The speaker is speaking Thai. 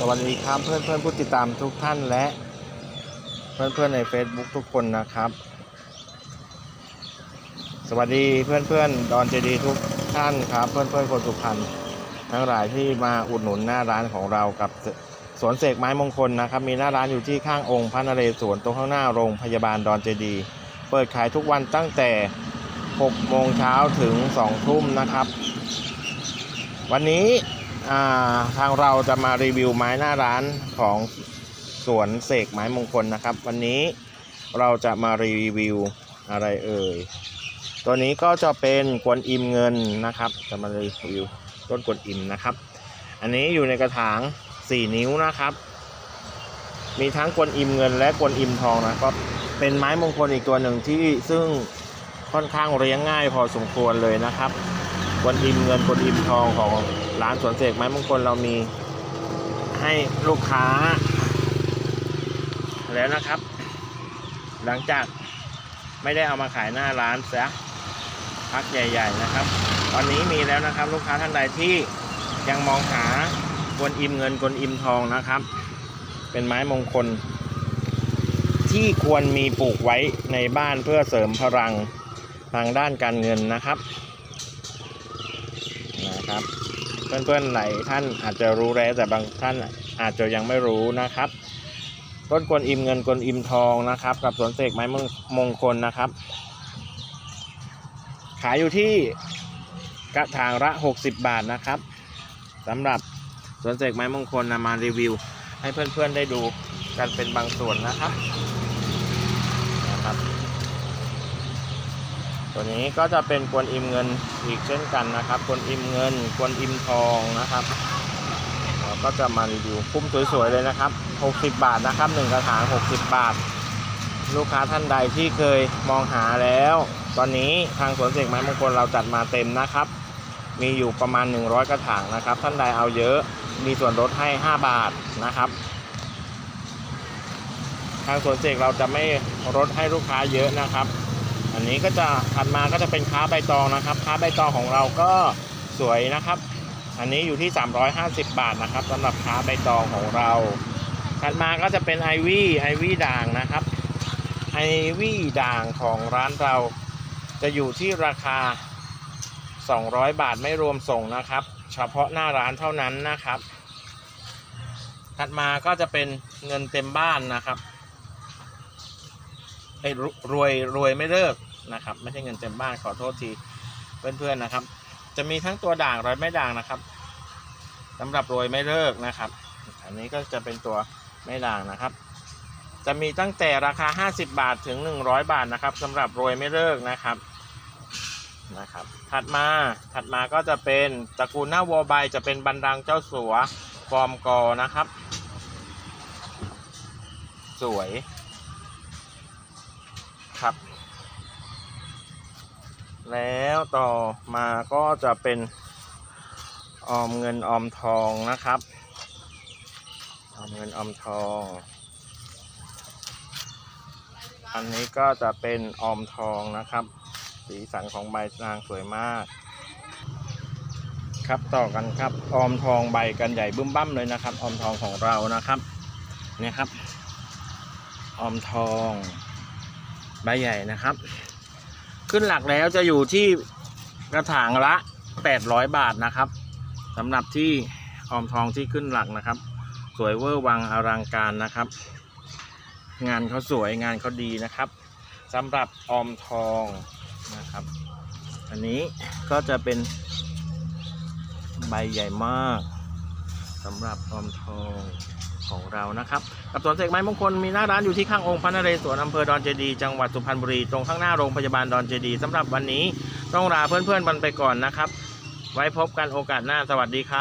สวัสดีครับเพื่อนเพื่อนผู้ติดตามทุกท่านและเพื่อนเพื่อนใน Facebook ทุกคนนะครับ สวัสดีเพื่อนเพื่อนดอนเจดีทุกท่านครับ เพื่อนเพื่อนคนสุพรรณทั้งหลายที่มาอุดหนุนหน้าร้านของเรากับสวนเสกไม้มงคลนะครับ มีหน้าร้านอยู่ที่ข้างองค์พระนเรศวรตรงข้างหน้าโรงพยาบาลดอนเจดีเปิดขายทุกวันตั้งแต่6โมงเช้าถึง2ทุ่มนะครับ วันนี้ ทางเราจะมารีวิวไม้หน้าร้านของสวนเสกไม้มงคลนะครับ วันนี้เราจะมารีวิวอะไรเอ่ยตัวนี้ก็จะเป็นกวนอิมเงินนะครับ จะมารีวิวต้นกวนอิมนะครับ อันนี้อยู่ในกระถาง 4 นิ้วนะครับ มีทั้งกวนอิมเงินและกวนอิมทองนะก็เป็นไม้มงคลอีกตัวหนึ่งที่ซึ่งค่อนข้างเลี้ยงง่ายพอสมควรเลยนะครับกวนอิมเงินกวนอิมทองของ ร้านสวนเสกไม้มงคลเรามีให้ลูกค้า แล้วนะครับ หลังจากไม่ได้เอามาขายหน้าร้านซะพักใหญ่ ๆ นะครับ ตอนนี้มีแล้วนะครับ ลูกค้าท่านใดที่ยังมองหากวนอิมเงินกวนอิมทองนะครับ เป็นไม้มงคล ที่ควรมีปลูกไว้ในบ้านเพื่อเสริมพลังทางด้านการเงินนะครับนะครับ เพื่อนๆหลายท่านอาจจะรู้แล้วแต่บางท่านอาจจะยังไม่รู้นะครับต้นกวนอิมเงินกวนอิมทองนะครับ กับสวนเสกไม้มงคลนะครับ ขายอยู่ที่กระถางละ 60 บาทนะครับสำหรับสวนเสกไม้มงคลนำมารีวิว ให้เพื่อนๆได้ดูกันเป็นบางส่วนนะครับนะครับ ตัวนี้ก็จะเป็นกวนอิมเงินอีกเช่นกันนะครับกวนอิมเงินกวนอิมทองนะครับเราก็จะมารีวิวพุ่มสวยๆเลยนะครับ 60 บาทนะครับหนึ่งกระถาง60 บาท ลูกค้าท่านใดที่เคยมองหาแล้ว ตอนนี้ทางสวนเสกไม้มงคลเราจัดมาเต็มนะครับ มีอยู่ประมาณ 100 กระถางนะครับ ท่านใดเอาเยอะมีส่วนลดให้ 5 บาทนะครับทางสวนเสกเราจะไม่ลดให้ลูกค้าเยอะนะครับ นนี้ก็จะถัดมาก็จะเป็นค้าใบตองนะครับ ค้าใบตองของเราก็สวยนะครับ อันนี้อยู่ที่ 350 บาทนะครับสำหรับค้าใบตองของเรา ถัดมาก็จะเป็นไอวี่ไอวี่ด่างนะครับไอวี่ด่างของร้านเรา จะอยู่ที่ราคา 200 บาทไม่รวมส่งนะครับ เฉพาะหน้าร้านเท่านั้นนะครับ ถัดมาก็จะเป็นเงินเต็มบ้านนะครับไอ้รวยรวยไม่เลิก นะครับ ไม่ใช่เงินเต็มบ้านขอโทษทีเพื่อนๆนะครับ จะมีทั้งตัวด่างรอยไม่ด่างนะครับสำหรับรวยไม่เลิกนะครับ อันนี้ก็จะเป็นตัวไม่ด่างนะครับ จะมีตั้งแต่ราคา 50 บาทถึง 100 บาทนะครับสำหรับรวยไม่เลิกนะครับนะครับ ถัดมาถัดมาก็จะเป็นตระกูลหน้าวัวใบจะเป็นบันดังเจ้าสัวฟอร์มกอนะครับ สวยครับ แล้วต่อมาก็จะเป็นออมเงินออมทองนะครับออมเงินออมทอง อันนี้ก็จะเป็นออมทองนะครับ สีสันของใบนางสวยมาก ครับต่อกันครับออมทองใบกันใหญ่บึ้มบั้มเลยนะครับ ออมทองของเรานะครับเนี่ยครับออมทอง ใบใหญ่นะครับ ขึ้นหลักแล้วจะอยู่ที่กระถางละ 800 บาทนะครับสำหรับที่ออมทองที่ขึ้นหลักนะครับ สวยเวอร์วังอลังการนะครับ งานเขาสวยงานเขาดีนะครับสำหรับออมทองนะครับ อันนี้ก็จะเป็นใบใหญ่มากสำหรับออมทอง ของเรานะครับ กับสวนเสกไม้มงคลมีหน้าร้านอยู่ที่ข้างองค์พระนเรศวรอำเภอดอนเจดีจังหวัดสุพรรณบุรีตรงข้างหน้าโรงพยาบาลดอนเจดีสำหรับวันนี้ต้องลาเพื่อนๆกันไปก่อนนะครับ ไว้พบกันโอกาสหน้าสวัสดีครับ